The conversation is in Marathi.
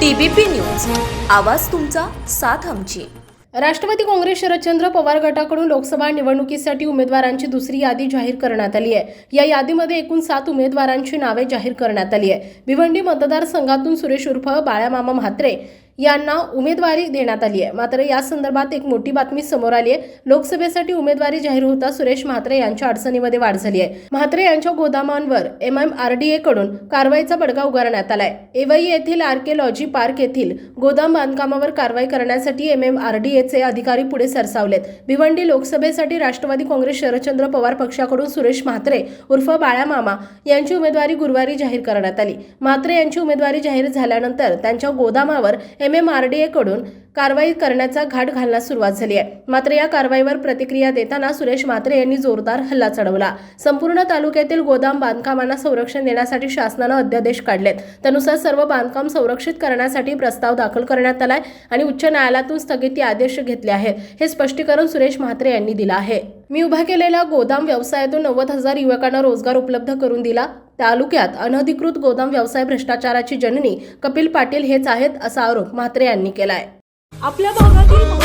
TBP news. आवाज तुमचा साथ आमची. राष्ट्रवादी काँग्रेस शरदचंद्र पवार गटाकडून लोकसभा निवडणुकीसाठी उमेदवारांची दुसरी यादी जाहीर करण्यात आली आहे. या यादीमध्ये एकूण सात उमेदवारांची नावे जाहीर करण्यात आली आहे भिवंडी मतदारसंघातून सुरेश उर्फ बाळामामा म्हात्रे यांना उमेदवारी देण्यात आली आहे. मात्र या संदर्भात एक मोठी बातमी समोर आली आहे. लोकसभेसाठी उमेदवारी जाहीर होता सुरेश म्हात्रे यांच्या अडचणीमध्ये वाढ झाली आहे. म्हात्रे यांच्या गोदामांवर एम एम आर डी कडून कारवाईचा बडगा उगारण्यात आलाय. एवई येथील आर्किओलॉजी पार्क येथील गोदाम बांधकामावर कारवाई करण्यासाठी एम एम आर डी एचे अधिकारी पुढे सरसावलेत. भिवंडी लोकसभेसाठी राष्ट्रवादी काँग्रेस शरदचंद्र पवार पक्षाकडून सुरेश म्हात्रे उर्फ बाळामामा यांची उमेदवारी गुरुवारी जाहीर करण्यात आली. म्हात्रे यांची उमेदवारी जाहीर झाल्यानंतर त्यांच्या गोदामावर एम एम आर डी एकडून कारवाई करण्याचा घाट घालण्यास सुरुवात झाली आहे. मात्र या कारवाईवर प्रतिक्रिया देताना सुरेश म्हात्रे यांनी जोरदार हल्ला चढवला. संपूर्ण तालुक्यातील गोदाम बांधकामांना संरक्षण देण्यासाठी शासनानं अध्यादेश काढलेत. त्यानुसार सर्व बांधकाम संरक्षित करण्यासाठी प्रस्ताव दाखल करण्यात आलाय आणि उच्च न्यायालयातून स्थगिती आदेश घेतले आहेत. हे स्पष्टीकरण सुरेश म्हात्रे यांनी दिलं आहे. मी उभा केलेल्या गोदाम व्यवसायातून नव्वद हजार युवकांना रोजगार उपलब्ध करून दिला. तालुक्यात अनधिकृत गोदाम व्यवसाय भ्रष्टाचाराची जननी कपिल पाटील हेच आहेत असा आरोप म्हात्रे यांनी केलाय. आपल्या भागातील